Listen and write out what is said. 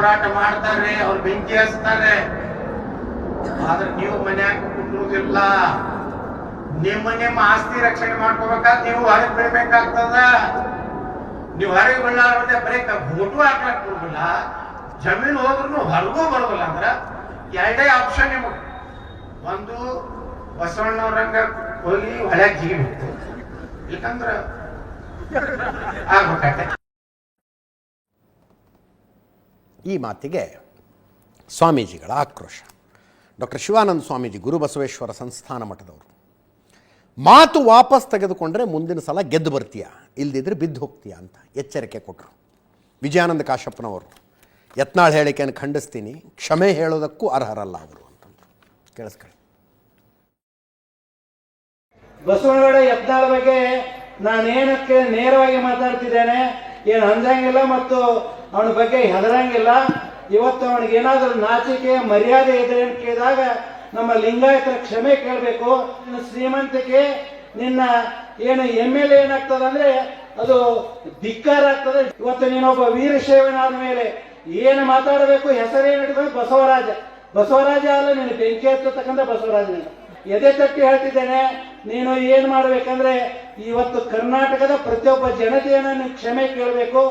ಹೋರಾಟ ಮಾಡ್ತಾರೆ, ಅವ್ರು ಬೆಂಕಿ ಹಚ್ತಾರೆ. ಆದ್ರೆ ನೀವು ಮನ್ಯಾಗ ಕುಂದ್ರುದಿಲ್ಲ. ನಿಮ್ಮ ನಿಮ್ಮ ಆಸ್ತಿ ರಕ್ಷಣೆ ಮಾಡ್ಕೋಬೇಕಾದ್ರೆ ನೀವು ಹೊರಗೆ ಬಿಡ್ಬೇಕಾಗ್ತದ ನೀವು ಹೊರಗೆ ಬೀಳಾರ್ದೆ ಬರೀ ಫೋಟೋ ಹಾಕ್ಲಕ್ ಬಿಡುದಿಲ್ಲ ಜಮೀನು ಹೋದ್ರು ಹೊರಗೂ ಬರೋದಿಲ್ಲ ಅಂದ್ರ ಎರಡೇ ಆಪ್ಷನ್ ನಿಮಗೆ. ಒಂದು ಬಸವಣ್ಣವ್ರಂಗ ಹೋಗಿ ಹೊಳ್ಯಾಗ ಜೀವಿ ಇಲ್ಲಂದ್ರ ಆಗ್ಬೇಕಾಗ್ತದೆ ಈ ಮಾತಿಗೆ ಸ್ವಾಮೀಜಿಗಳ ಆಕ್ರೋಶ. ಡಾಕ್ಟರ್ ಶಿವಾನಂದ ಸ್ವಾಮೀಜಿ ಗುರುಬಸವೇಶ್ವರ ಸಂಸ್ಥಾನ ಮಠದವರು. ಮಾತು ವಾಪಸ್ ತೆಗೆದುಕೊಂಡ್ರೆ ಮುಂದಿನ ಸಲ ಗೆದ್ದು ಬರ್ತೀಯ? ಇಲ್ದಿದ್ರೆ ಬಿದ್ದು ಹೋಗ್ತೀಯ ಅಂತ ಎಚ್ಚರಿಕೆ ಕೊಟ್ಟರು ವಿಜಯಾನಂದ ಕಾಶಪ್ಪನವರು, ಯತ್ನಾಳ್ ಹೇಳಿಕೆಯನ್ನು ಖಂಡಿಸ್ತೀನಿ, ಕ್ಷಮೆ ಹೇಳೋದಕ್ಕೂ ಅರ್ಹರಲ್ಲ ಅವರು ಅಂತಂದು ಕೇಳಿಸ್ಕೊಳ್ಳಿ. ಬಸವನಗೌಡ, ಯತ್ನಾಳ್ ಬಗ್ಗೆ ನಾನೇನಕ್ಕೆ ನೇರವಾಗಿ ಮಾತಾಡ್ತಿದ್ದೇನೆ, ಏನು ಅಂದಂಗಿಲ್ಲ ಮತ್ತು ಅವನ ಬಗ್ಗೆ ಹೆದರಂಗಿಲ್ಲ. ಇವತ್ತು ಅವನಿಗೆ ಏನಾದರೂ ನಾಚಿಕೆ, ಮರ್ಯಾದೆ ಇದೆ ಅಂತ ಕೇಳಿದಾಗ ನಮ್ಮ ಲಿಂಗಾಯತರ ಕ್ಷಮೆ ಕೇಳಬೇಕು. ಶ್ರೀಮಂತಿಕೆ ನಿನ್ನ ಏನು ಎಂ ಎಲ್ ಏನಾಗ್ತದೆ ಅಂದ್ರೆ ಅದು ಧಿಕ್ಕಾರ ಆಗ್ತದೆ. ಇವತ್ತು ನೀನೊಬ್ಬ ವೀರಶೈವನಾದ ಮೇಲೆ ಏನು ಮಾತಾಡಬೇಕು ಹೆಸರೇನು ಇಟ್ಕೊಂಡು ಬಸವರಾಜ. ಬಸವರಾಜ ಅಲ್ಲ ನೀನು, ಬೆಂಕಿ ಹತ್ತಿರತಕ್ಕಂಥ ಬಸವರಾಜ ಎದೆ ತಟ್ಟಿ ಹೇಳ್ತಿದ್ದೇನೆ, ನೀನು ಏನು ಮಾಡ್ಬೇಕಂದ್ರೆ ಇವತ್ತು ಕರ್ನಾಟಕದ ಪ್ರತಿಯೊಬ್ಬ ಜನತೆಯನ್ನ ನೀನು ಕ್ಷಮೆ ಕೇಳಬೇಕು.